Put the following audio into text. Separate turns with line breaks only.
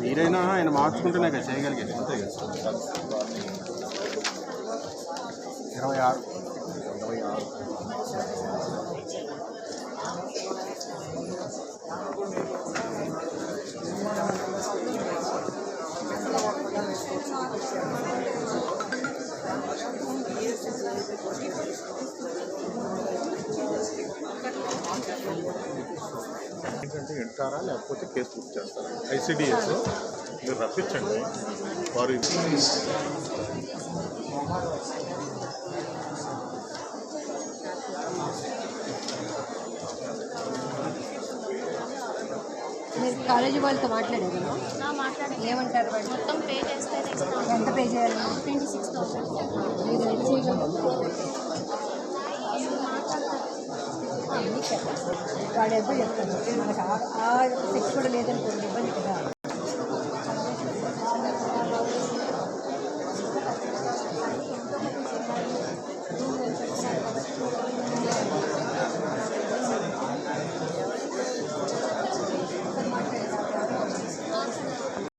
మీరైనా ఆయన మార్చుకుంటేనే కదా చేయగలిగేది. అంతే కదా? ఇరవై ఆరు.
ఇరవై ఆరు. Thank you. ఏంటంటే వింటారా? లేకపోతే కేసు బుక్ చేస్తారా? ఐసిడిఎస్. మీరు రప్పించండి. వారు
మీరు కాలేజీ వాళ్ళతో మాట్లాడారు ఏమంటారు వాళ్ళు?
మొత్తం పే చేస్తే
ఎంత పే చేయాలి?
Twenty six thousand.
మీరు ఎంత చేయగలరు వాళ్ళు ఎప్పుడు చెప్తారు మనకు ఆ- ఆ సెక్స్ కూడా లేదనుకోండి